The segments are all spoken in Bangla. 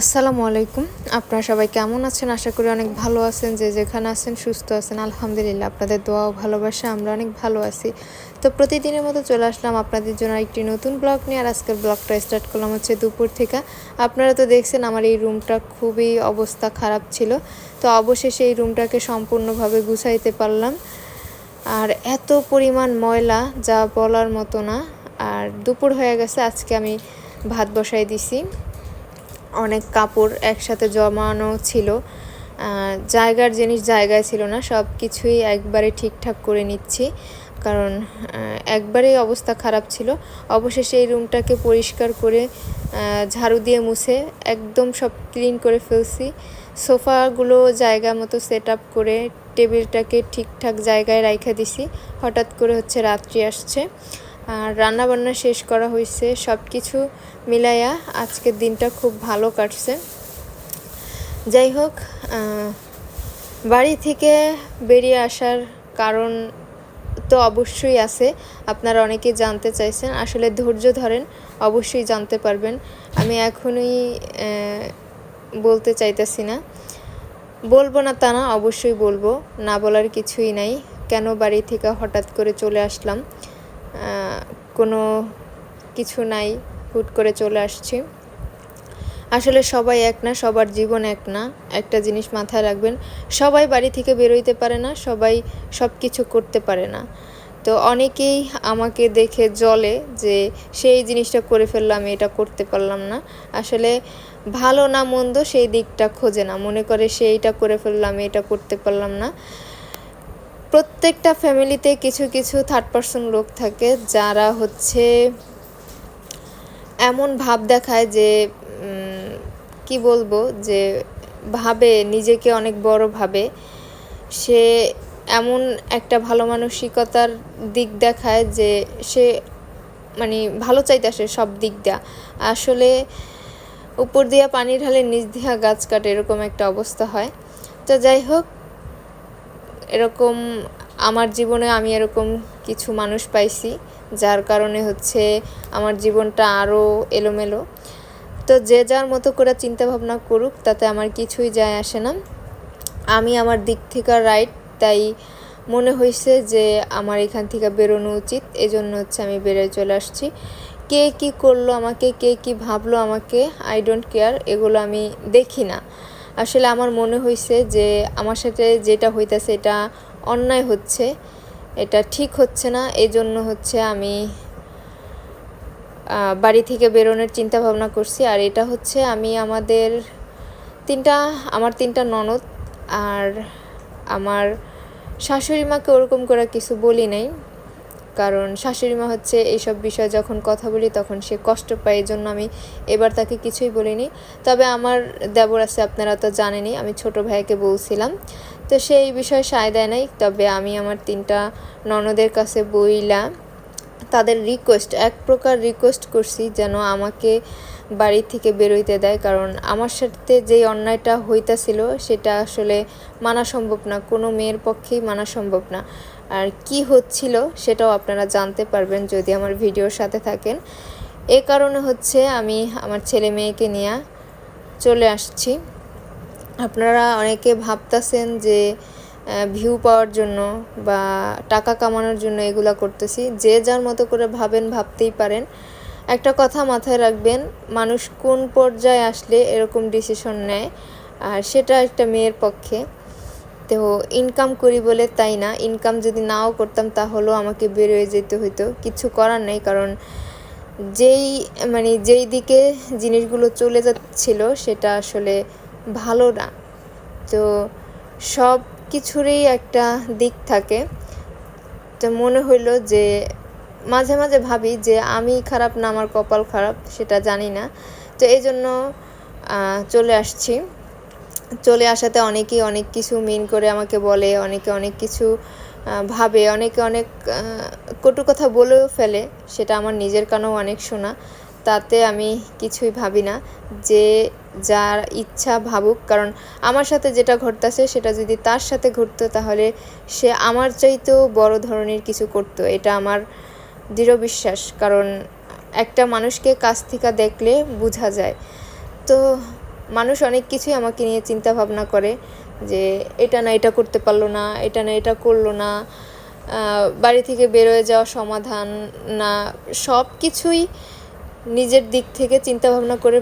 আসসালামু আলাইকুম। আপনারা সবাই কেমন আছেন? আশা করি অনেক ভালো আছেন। যে যেখানে আছেন সুস্থ আছেন। আলহামদুলিল্লাহ, আপনাদের দোয়া ও ভালোবাসা আমরা অনেক ভালো আছি। তো প্রতিদিনের মতো চলে আসলাম আপনাদের জন্য একটি নতুন ব্লগ নিয়ে। আর আজকের ব্লগটা স্টার্ট করলাম হচ্ছে দুপুর থেকে। আপনারা তো দেখছেন আমার এই রুমটা খুবই অবস্থা খারাপ ছিল। তো অবশেষে এই রুমটাকে সম্পূর্ণভাবে গুছাইতে পারলাম। আর এত পরিমাণ ময়লা, যা বলার মতো না। আর দুপুর হয়ে গেছে, আজকে আমি ভাত বসাই দিছি। অনেক কাপড় একসাথে জমানো ছিল। জায়গার জিনিস জায়গায় ছিল না, সব কিছুই একবারে ঠিকঠাক করে নিচ্ছি। কারণ একবারেই অবস্থা খারাপ ছিল। অবশেষে এই রুমটাকে পরিষ্কার করে ঝাড়ু দিয়ে মুছে একদম সব ক্লিন করে ফেলছি। সোফাগুলো জায়গা মতো সেট আপ করে টেবিলটাকে ঠিকঠাক জায়গায় রাইখা দিছি। হঠাৎ করে হচ্ছে রাত্রি আসছে। আর রান্নাবান্না শেষ করা হয়েছে সব কিছু মিলাইয়া আজকের দিনটা খুব ভালো কাটছে। যাই হোক বাড়ি থেকে বেরিয়ে আসার কারণ তো অবশ্যই আছে, আপনারা অনেকে জানতে চাইছেন, আসলে ধৈর্য ধরেন, অবশ্যই জানতে পারবেন। আমি এখনই বলতে চাইতেছি না। বলব না তা না, অবশ্যই বলব, না বলার কিছুই নাই, কেন বাড়ি থেকে হঠাৎ করে চলে আসলাম? কোনো কিছু নাই, হুট করে চলে আসছি। আসলে সবাই এক না, সবার জীবন এক না। একটা জিনিস মাথায় রাখবেন, সবাই বাড়ি থেকে বেরোইতে পারে না, সবাই সব কিছু করতে পারে না। তো অনেকেই আমাকে দেখে জলে যে, সেই জিনিসটা করে ফেললাম, এটা করতে পারলাম না। আসলে ভালো না মন্দ, সেই দিকটা খোঁজে না। মনে করে সেইটা করে ফেললাম, এটা করতে পারলাম না। প্রত্যেকটা ফ্যামিলিতে কিছু কিছু থার্ড পার্সন লোক থাকে যারা হচ্ছে এমন ভাব দেখায় যে কি বলব? যে ভাবে, নিজেকে অনেক বড় ভাবে। সে এমন একটা ভালো মানসিকতার দিক দেখায় যে সে মানে ভালো চাইতেছে সব দিক দেয়া। আসলে উপর দিয়া পানি ঢালে নিচ দিয়া গাছ কাটে এরকম একটা অবস্থা হয়। তো যাই হোক এরকম আমার জীবনে আমি এরকম কিছু মানুষ পাইছি, যার কারণে হচ্ছে আমার জীবনটা আরও এলোমেলো। তো যে যার মতো করে চিন্তা ভাবনা করুক, তাতে আমার কিছুই যায় আসে না। আমি আমার দিক থেকে রাইট তাই মনে হয়েছে যে আমার এখান থেকে বেরোনো উচিত। এজন্য হচ্ছে আমি বেরোয় চলে আসছি। কে কি করল আমাকে, কে কি ভাবলো আমাকে আই ডোন্ট কেয়ার এগুলো আমি দেখি না। আসলে আমার মনে হয়েছে যে আমার সাথে যেটা হইতেছে এটা অন্যায় হচ্ছে, এটা ঠিক হচ্ছে না এই জন্য হচ্ছে আমি বাড়ি থেকে বেরোনোর চিন্তা ভাবনা করছি। আর এটা হচ্ছে আমি আমাদের তিনটা, আমার তিনটা ননদ আর আমার শাশুড়ি মাকে ওরকম করে কিছু বলি নাই। কারণ শাশুড়ি মা হচ্ছে এইসব বিষয়ে যখন কথা বলি তখন সে কষ্ট পায় এই জন্য আমি এবার তাকে কিছুই বলিনি। তবে আমার দেবর আছে, আপনারা তো জানেনই, আমি ছোট ভাইকে বলছিলাম। তো সেই বিষয়ে সায় দেয় নাই, তবে আমি আমার তিনটা ননদের কাছে বইলা তাদের রিকোয়েস্ট এক প্রকার রিকোয়েস্ট করছি যেন আমাকে বাড়ি থেকে বেরোইতে দেয়। কারণ আমার সাথে যেই অন্যায়টা হইতাছিল, সেটা আসলে মানা সম্ভব না, কোনো মেয়ের পক্ষেই মানা সম্ভব না। আর কি হচ্ছিল সেটাও আপনারা জানতে পারবেন যদি আমার ভিডিওর সাথে থাকেন। এ কারণে হচ্ছে আমি আমার ছেলে মেয়েকে নিয়ে চলে আসছি। আপনারা অনেকে ভাবতেছেন যে ভিউ পাওয়ার জন্য বা টাকা কামানোর জন্য এগুলা করতেছি। যে যার মতো করে ভাবেন, ভাবতেই পারেন। একটা কথা মাথায় রাখবেন, মানুষ কোন পর্যায়ে আসলে এরকম ডিসিশন নেয়, আর সেটা একটা মেয়ের পক্ষে। তো ইনকাম করি বলে তাই না? ইনকাম যদি নাও করতাম তাহলেও আমাকে বেরোয় যেতে হইতো। কিছু করার নেই, কারণ যেই মানে যেই দিকে জিনিসগুলো চলে যাচ্ছিল সেটা আসলে ভালো না। তো সব কিছুরই একটা দিক থাকে। তো মনে হইল যে মাঝে মাঝে ভাবি যে আমি খারাপ না, আমার কপাল খারাপ, সেটা জানি না। তো এই জন্য চলে আসছি। চলে আসাতে অনেকেই অনেক কিছু মিন করে আমাকে বলে, অনেকে অনেক কিছু ভাবে, অনেকে অনেক কটু কথা বলেও ফেলে, সেটা আমার নিজের কানেও অনেক শোনা। তাতে আমি কিছুই ভাবি না যে যার ইচ্ছা ভাবুক। কারণ আমার সাথে যেটা ঘটতেছে, সেটা যদি তার সাথে ঘটতো, তাহলে সে আমার চাইতেও বড় ধরনের কিছু করতো। এটা আমার দৃঢ় বিশ্বাস। কারণ একটা মানুষকে কাছ থেকে দেখলে বোঝা যায়। তো মানুষ অনেক কিছুই আমাকে নিয়ে চিন্তা ভাবনা করে যে এটা না, এটা করতে পারল না, এটা না, এটা করল না বাড়ি থেকে বেরোয় যাওয়া সমাধান না, সব কিছুই নিজের দিক থেকে চিন্তা ভাবনা করে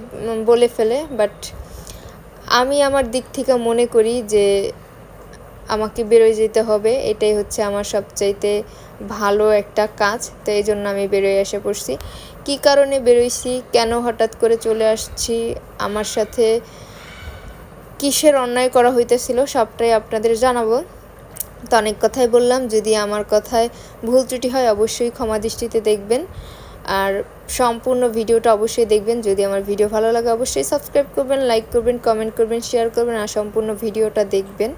বলে ফেলে। বাট আমি আমার দিক থেকে মনে করি যে আমাকে বেরোয় যেতে হবে, এটাই হচ্ছে আমার সবচাইতে ভালো একটা কাজ। তো এই জন্য আমি বেরোয় এসে পড়ছি। কী কারণে বেরোইছি? কেন হঠাৎ করে চলে আসছি? আমার সাথে কিসের অন্যায় করা হইতেছিল সবটাই আপনাদের জানাব। তো অনেক কথাই বললাম, যদি আমার কথায় ভুল ত্রুটি হয় অবশ্যই ক্ষমা দৃষ্টিতে দেখবেন। আর সম্পূর্ণ ভিডিওটা অবশ্যই দেখবেন, যদি আমার ভিডিও ভালো লাগে অবশ্যই সাবস্ক্রাইব করবেন, লাইক করবেন, কমেন্ট করবেন, শেয়ার করবেন, আর সম্পূর্ণ ভিডিওটা দেখবেন।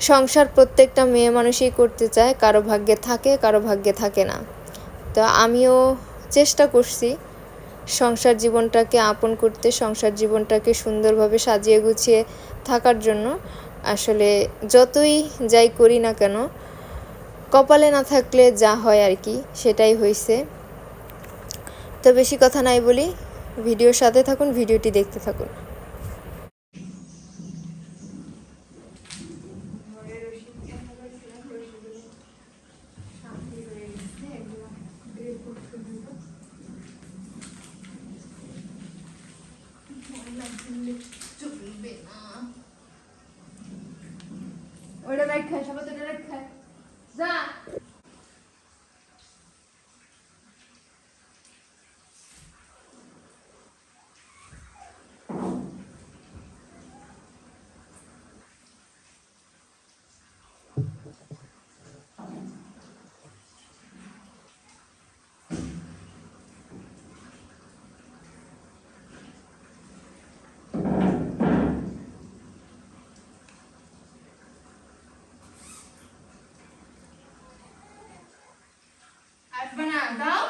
সংসার প্রত্যেকটা মেয়ে মানুষই করতে চায়, কারও ভাগ্যে থাকে, কারও ভাগ্যে থাকে না। তো আমিও চেষ্টা করছি সংসার জীবনটাকে আপন করতে, সংসার জীবনটাকে সুন্দরভাবে সাজিয়ে গুছিয়ে থাকার জন্য। আসলে যতই যাই করি না কেন, কপালে না থাকলে যা হয় আর কি, সেটাই হয়েছে তো বেশি কথা নাই বলি, ভিডিওর সাথে থাকুন, ভিডিওটি দেখতে থাকুন। ওটা রাখা সবাই তো রাখা যা আসবে না দাও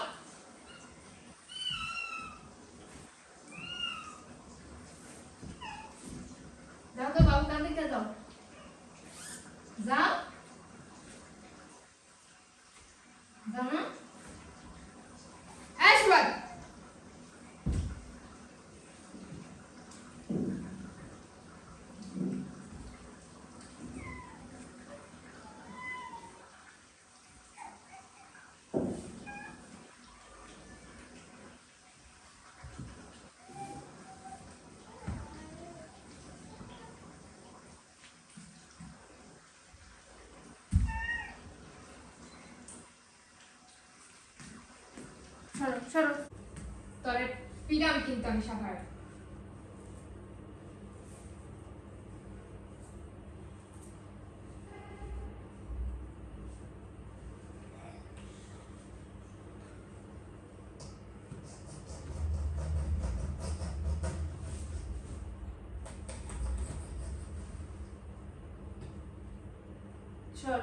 বাবু দিকে যাও যাও না এই সুবাদ সরো সরো। পিরাম কিন্তু আমি সাভার চল।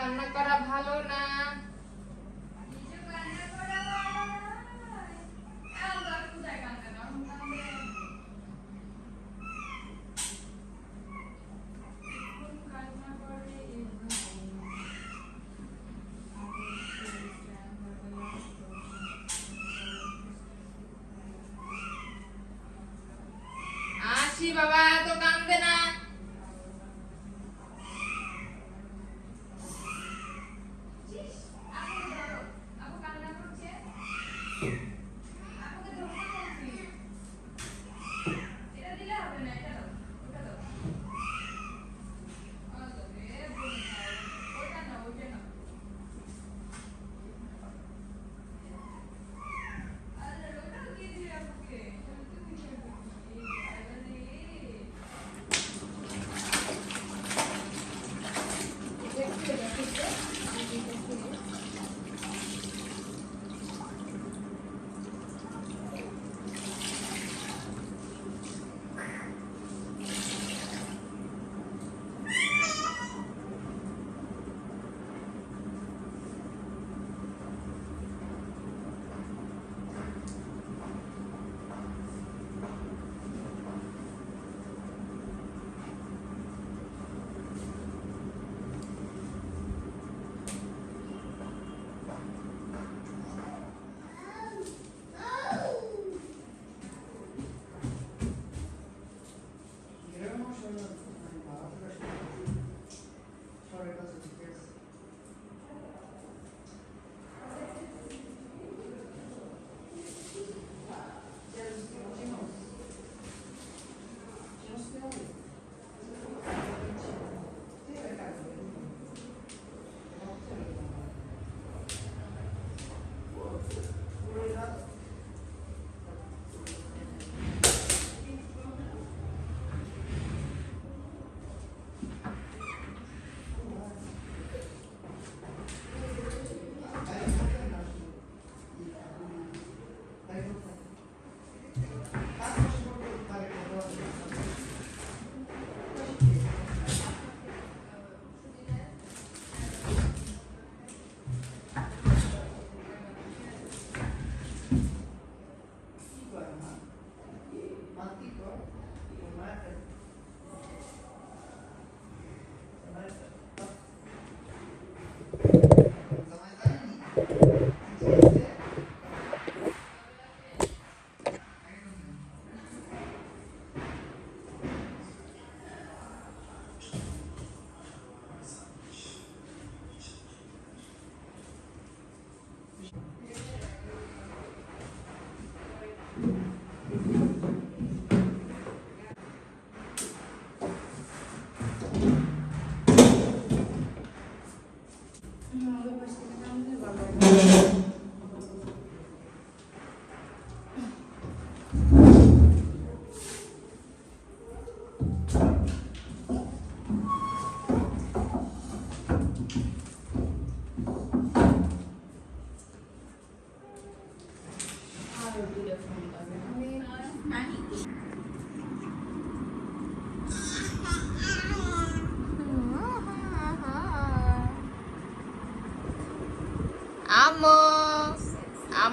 কান্না করা ভালো না।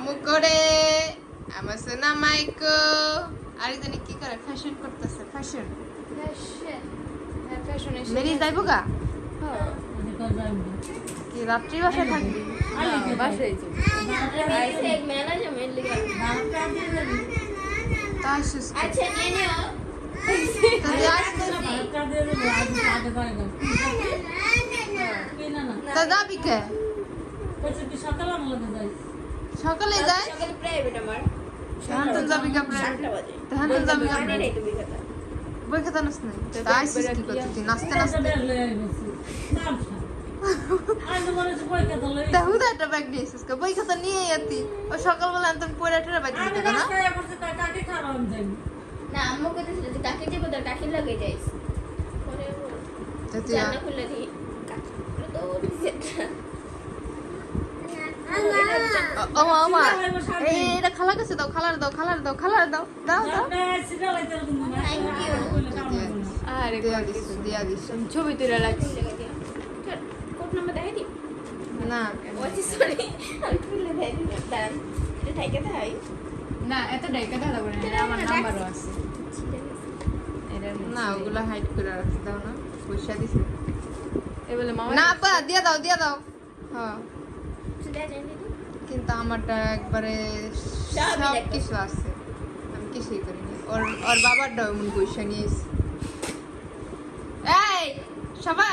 আমু করে আমার সোনা মাইকো। আর জানি কি করে? ফ্যাশন করতেছে ফ্যাশন ফ্যাশন মেরি যাইবো গা? কি রাত্রি বাসায় থাকবি? বাসায় যাব। তাই সুস্থ আচ্ছা নিয়ে নিও। তাহলে আসতে তা যাবি কে? সকালে যায়? সকালে প্রাইভেট আমার। তো যাবি কে তখন তো যাবি কে নেই তুমি কথা বই খাতা নাস নাই তা আইসিস কি করতে তুই নাচতে নাচতে? তা হুদা একটা ব্যাগ নিয়ে এসেছিস বই খাতা নিয়ে আতি ও সকালবেলা আনতাম পড়ে ঠেরা ব্যাগ দিতে না? না আম্মু কইতেছিল যে কাকে যাব তোর কাকির লাগে যাইস। পরে তা তুই জানলা খুলে দিই কাকি তো দিছে ও- ও মা, ও মা এই এটা খালা কাছে দাও খালার দাও খালার দাও খালার দাও দাও দাও। আরে দিয়া দিস ছবি তুলে লাগছে কোড নাম্বার দেখাই দি না ওই সরি আমি খুলে দেখাই দাঁড়ান এটা ঠাইকে দেখাই না এত ডাইকা দাদা করে না আমার নাম্বারও আছে। না ওগুলো হাইড করে রাখতে দাও না। পয়সা দিছে। এ বলে মামা না আপা দিয়া দাও দিয়া দাও। হ্যাঁ কিন্তু আমারটা একবারে সব কিছু আছে। আমি কিছুই করিনি। ওর ওর বাবারটাও এমন পয়সা নিয়েছি এই সবাই